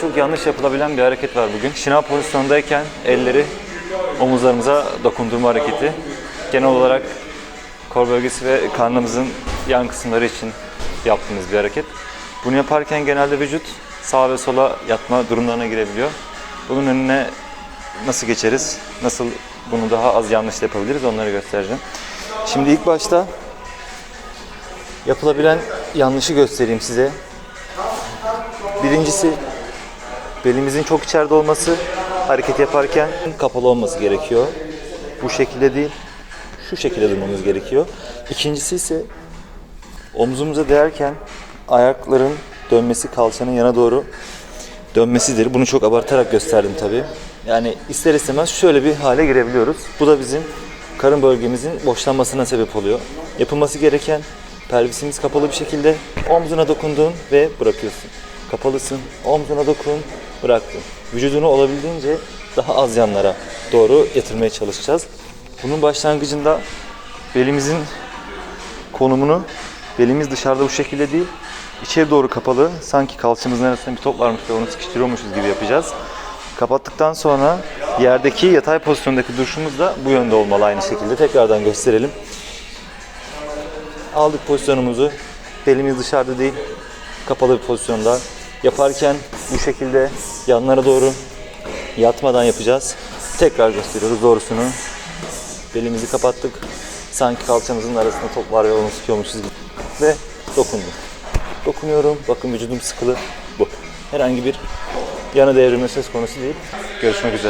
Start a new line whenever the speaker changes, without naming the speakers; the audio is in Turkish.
çok yanlış yapılabilen bir hareket var bugün. Şınav pozisyondayken elleri omuzlarımıza dokundurma hareketi. Genel olarak kor bölgesi ve karnımızın yan kısımları için yaptığımız bir hareket. Bunu yaparken genelde vücut sağa ve sola yatma durumlarına girebiliyor. Bunun önüne nasıl geçeriz, nasıl bunu daha az yanlış yapabiliriz onları göstereceğim. Şimdi ilk başta yapılabilen yanlışı göstereyim size. Birincisi belimizin çok içeride olması, hareket yaparken kapalı olması gerekiyor. Bu şekilde değil, şu şekilde durmamız gerekiyor. İkincisi ise omzumuza değerken ayakların dönmesi kalçanın yana doğru dönmesidir. Bunu çok abartarak gösterdim tabii. Yani ister istemez şöyle bir hale girebiliyoruz. Bu da bizim karın bölgemizin boşlanmasına sebep oluyor. Yapılması gereken pelvisimiz kapalı bir şekilde omzuna dokundun ve bırakıyorsun. Kapalısın, omzuna dokun, bıraktın. Vücudunu olabildiğince daha az yanlara doğru yatırmaya çalışacağız. Bunun başlangıcında belimizin konumunu belimiz dışarıda bu şekilde değil içeri doğru kapalı sanki kalçamızın arasında bir top varmış ve onu sıkıştırıyormuşuz gibi yapacağız. Kapattıktan sonra yerdeki yatay pozisyondaki duruşumuz da bu yönde olmalı aynı şekilde. Tekrardan gösterelim. Aldık pozisyonumuzu. Belimiz dışarıda değil. Kapalı bir pozisyonda. Yaparken bu şekilde yanlara doğru yatmadan yapacağız. Tekrar gösteriyoruz doğrusunu. Belimizi kapattık. Sanki kalçamızın arasında top var ve onu sıkıyormuşuz gibi. Ve dokundum. Dokunuyorum. Bakın vücudum sıkılı. Bu. Herhangi bir yana devrilme söz konusu değil. Görüşmek üzere.